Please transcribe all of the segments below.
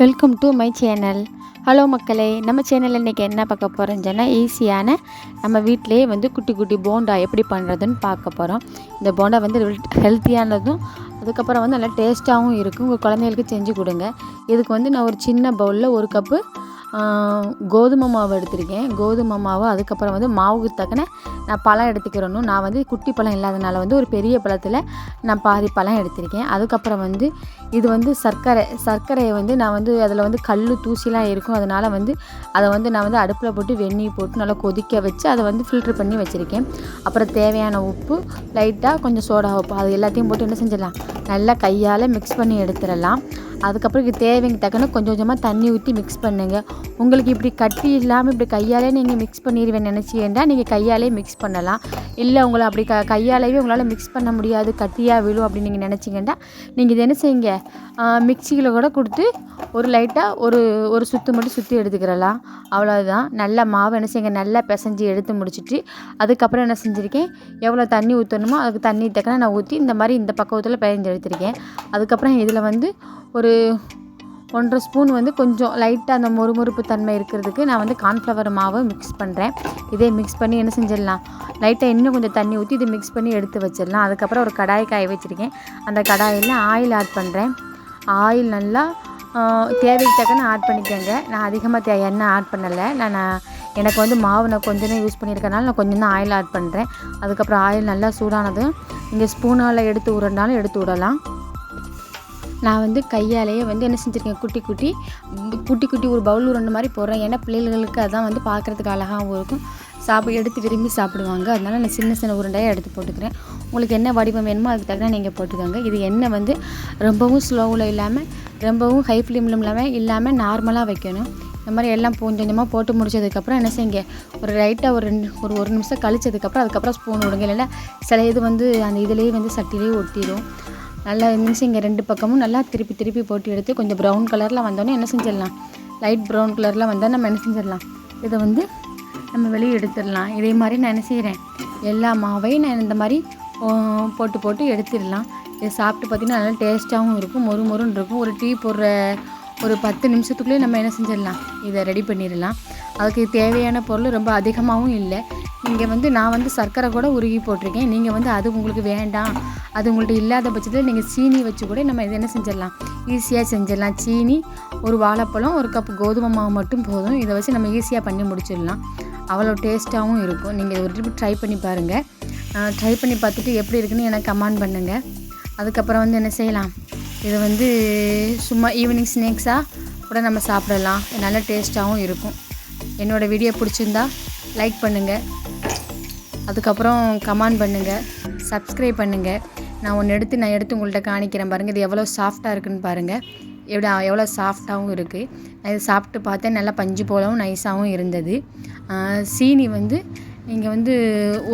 Welcome to my channel hello மக்களே. நம்ம சேனலில் இன்றைக்கி என்ன பார்க்க போகிறோன்னு சொன்னால் ஈஸியான நம்ம வீட்டிலேயே வந்து குட்டி குட்டி போண்டா எப்படி பண்ணுறதுன்னு பார்க்க போகிறோம் இந்த போண்டா வந்து ஹெல்த்தியானதும் அதுக்கப்புறம் வந்து நல்லா டேஸ்ட்டாகவும் இருக்கும். உங்கள் குழந்தைகளுக்கு செஞ்சு கொடுங்க. இதுக்கு வந்து நான் ஒரு சின்ன பவுலில் ஒரு கப்பு கோதுமை மாவு எடுத்திருக்கேன். கோதுமை மாவு அதுக்கப்புறம் வந்து மாவுக்கு தக்கன நான் பழம் எடுத்துக்கிறணும் நான் வந்து குட்டி பழம் இல்லாதனால வந்து ஒரு பெரிய பழத்தில் நான் பாதி பழம் எடுத்திருக்கேன். அதுக்கப்புறம் வந்து இது வந்து சர்க்கரை சர்க்கரையை வந்து நான் வந்து அதில் வந்து கல் தூசிலாம் இருக்கும். அதனால் வந்து அதை வந்து நான் வந்து அடுப்பில் போட்டு வெந்நீர் போட்டு நல்லா கொதிக்க வச்சு அதை வந்து ஃபில்ட்ரு பண்ணி வச்சுருக்கேன். அப்புறம் தேவையான உப்பு லைட்டாக கொஞ்சம் சோடா உப்பு அது எல்லாத்தையும் போட்டு என்ன செஞ்சிடலாம்? நல்லா கையால் மிக்ஸ் பண்ணி எடுத்துடலாம். அதுக்கப்புறம் இது தேவைங்க தக்கன கொஞ்சம் கொஞ்சமாக தண்ணி ஊற்றி மிக்ஸ் பண்ணுங்கள் உங்களுக்கு இப்படி கட்டி இல்லாமல் இப்படி கையாலே நீங்கள் மிக்ஸ் பண்ணிடுவேன் நினச்சிங்கன்னா நீங்கள் கையாலே மிக்ஸ் பண்ணலாம். இல்லை உங்களை அப்படி க கையாலேயே உங்களால் மிக்ஸ் பண்ண முடியாது கட்டியாக விழும் அப்படின்னு நீங்கள் நினச்சிங்கன்னா நீங்கள் இது என்ன செய்யுங்க? மிக்சியில் கூட கொடுத்து ஒரு லைட்டாக ஒரு ஒரு சுற்று மட்டும் சுற்றி எடுத்துக்கிறலாம். அவ்வளோதான் நல்லா மாவு என்ன செய்யுங்க? நல்லா பிசைஞ்சு எடுத்து முடிச்சுட்டு அதுக்கப்புறம் என்ன செஞ்சுருக்கேன்? எவ்வளோ தண்ணி ஊற்றணுமோ அதுக்கு தண்ணி தக்கன நான் ஊற்றி இந்த மாதிரி இந்த பக்கத்தில் பயஞ்சு எடுத்திருக்கேன். அதுக்கப்புறம் இதில் வந்து ஒரு ஒன்றரை ஸ்பூன் வந்து கொஞ்சம் லைட்டாக அந்த மொறுமொறுப்பு தன்மை இருக்கிறதுக்கு நான் வந்து கார்ன்ஃப்ளவர் மாவை மிக்ஸ் பண்ணுறேன் இதே மிக்ஸ் பண்ணி என்ன செஞ்சிடலாம்? லைட்டாக இன்னும் கொஞ்சம் தண்ணி ஊற்றி இது மிக்ஸ் பண்ணி எடுத்து வச்சிடலாம். அதுக்கப்புறம் ஒரு கடாய் காய வச்சுருக்கேன். அந்த கடாயில் ஆயில் ஆட் பண்ணுறேன் ஆயில் நல்லா தேவைக்கு தக்கன ஆட் பண்ணிக்கோங்க. நான் அதிகமாக தே எண்ணெய் ஆட் பண்ணலை. நான் எனக்கு வந்து மாவு நான் கொஞ்சம் தான் யூஸ் பண்ணியிருக்கனால நான் கொஞ்சம் தான் ஆயில் ஆட் பண்ணுறேன் அதுக்கப்புறம் ஆயில் நல்லா சூடானதும் இங்கே ஸ்பூனால் எடுத்து உரண்டாலும் எடுத்து விடலாம். நான் வந்து கையாலேயே வந்து என்ன செஞ்சுருக்கேன்? குட்டி குட்டி குட்டி குட்டி ஒரு பவுல் உருண்டை மாதிரி போடுறேன். ஏன்னா பிள்ளைகளுக்கு அதான் வந்து பார்க்குறதுக்கு அழகாகவும் இருக்கும். சாப்பிட எடுத்து விரும்பி சாப்பிடுவாங்க. அதனால் நான் சின்ன சின்ன உருண்டையாக எடுத்து போட்டுக்கிறேன். உங்களுக்கு என்ன வடிவம் வேணுமோ அதுக்கு தகுந்த நீங்கள் போட்டுக்கோங்க. இது எண்ணெய் வந்து ரொம்பவும் ஸ்லோவில் இல்லாமல் ரொம்பவும் ஹை ஃப்ளேம்லும் இல்லாமல் இல்லாமல் நார்மலாக வைக்கணும். இந்த மாதிரி எல்லாம் கொஞ்சம் கொஞ்சமாக போட்டு முடிச்சதுக்கப்புறம் என்ன செய்யுங்க? ஒரு லைட்டாக ஒரு ரெண்டு ஒரு ஒரு நிமிஷம் கழிச்சதுக்கப்புறம் அதுக்கப்புறம் ஸ்பூன் விடுங்க இல்லைன்னா சில இது வந்து அந்த இதுலேயே வந்து சட்டிலேயே ஒட்டிடும் நல்லா இருந்துச்சு. இங்கே ரெண்டு பக்கமும் நல்லா திருப்பி திருப்பி போட்டு எடுத்து கொஞ்சம் ப்ரௌன் கலரில் வந்தோடனே என்ன செஞ்சிடலாம்? லைட் ப்ரௌன் கலரில் வந்தால் நம்ம என்ன செஞ்சிடலாம்? இதை வந்து நம்ம வெளியே எடுத்துடலாம். இதே மாதிரி நான் என்ன செய்கிறேன் எல்லா மாவையும் நான் இந்த மாதிரி போட்டு போட்டு எடுத்துடலாம். இதை சாப்பிட்டு பார்த்திங்கன்னா நல்லா டேஸ்ட்டாகவும் இருக்கும் மொறு மொறுன்னு இருக்கும். ஒரு டீ போடுற ஒரு பத்து நிமிஷத்துக்குள்ளேயே நம்ம என்ன செஞ்சிடலாம்? இதை ரெடி பண்ணிடலாம். அதுக்கு தேவையான பொருள் ரொம்ப அதிகமாகவும் இல்லை. இங்கே வந்து நான் வந்து சர்க்கரை கூட உருகி போட்டிருக்கேன். நீங்கள் வந்து அது உங்களுக்கு வேண்டாம். அது உங்கள்கிட்ட இல்லாத பட்சத்தில் நீங்கள் சீனி வச்சு கூட நம்ம இது என்ன செஞ்சிடலாம்? ஈஸியாக செஞ்சிடலாம். சீனி ஒரு வாழைப்பழம் ஒரு கப் கோதுமை மாவு மட்டும் போதும். இதை வச்சு நம்ம ஈஸியாக பண்ணி முடிச்சிடலாம். அவ்வளோ டேஸ்ட்டாகவும் இருக்கும். நீங்கள் ஒரு ட்ரிப் ட்ரை பண்ணி பாருங்கள் ட்ரை பண்ணி பார்த்துட்டு எப்படி இருக்குன்னு எனக்கு கமெண்ட் பண்ணுங்கள் அதுக்கப்புறம் வந்து என்ன செய்யலாம்? இதை வந்து சும்மா ஈவினிங் ஸ்நாக்ஸாக கூட நம்ம சாப்பிடலாம். நல்ல டேஸ்ட்டாகவும் இருக்கும். என்னோடய வீடியோ பிடிச்சிருந்தா லைக் பண்ணுங்கள் அதுக்கப்புறம் கமெண்ட் பண்ணுங்கள் சப்ஸ்கிரைப் பண்ணுங்கள் நான் ஒன்று எடுத்து நான் எடுத்து உங்கள்கிட்ட காணிக்கிறேன் பாருங்கள் இது எவ்வளோ சாஃப்டாக இருக்குதுன்னு பாருங்கள் எவ்வளோ எவ்வளோ சாஃப்டாகவும் இருக்குது நான் இதை சாப்பிட்டு பார்த்தேன். நல்லா பஞ்சு போலவும் நைஸாகவும் இருந்தது. சீனி வந்து நீங்கள் வந்து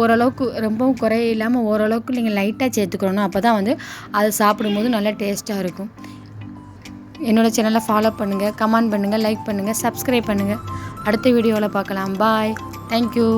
ஓரளவுக்கு ரொம்பவும் குறை இல்லாமல் ஓரளவுக்கு நீங்கள் லைட்டாக சேர்த்துக்கணும் அப்போ தான் வந்து அதை சாப்பிடும்போது நல்லா டேஸ்ட்டாக இருக்கும். என்னோடய சேனலை ஃபாலோ பண்ணுங்கள் கமெண்ட் பண்ணுங்கள் லைக் பண்ணுங்கள் சப்ஸ்கிரைப் பண்ணுங்கள் அடுத்த வீடியோவில் பார்க்கலாம். Bye thank you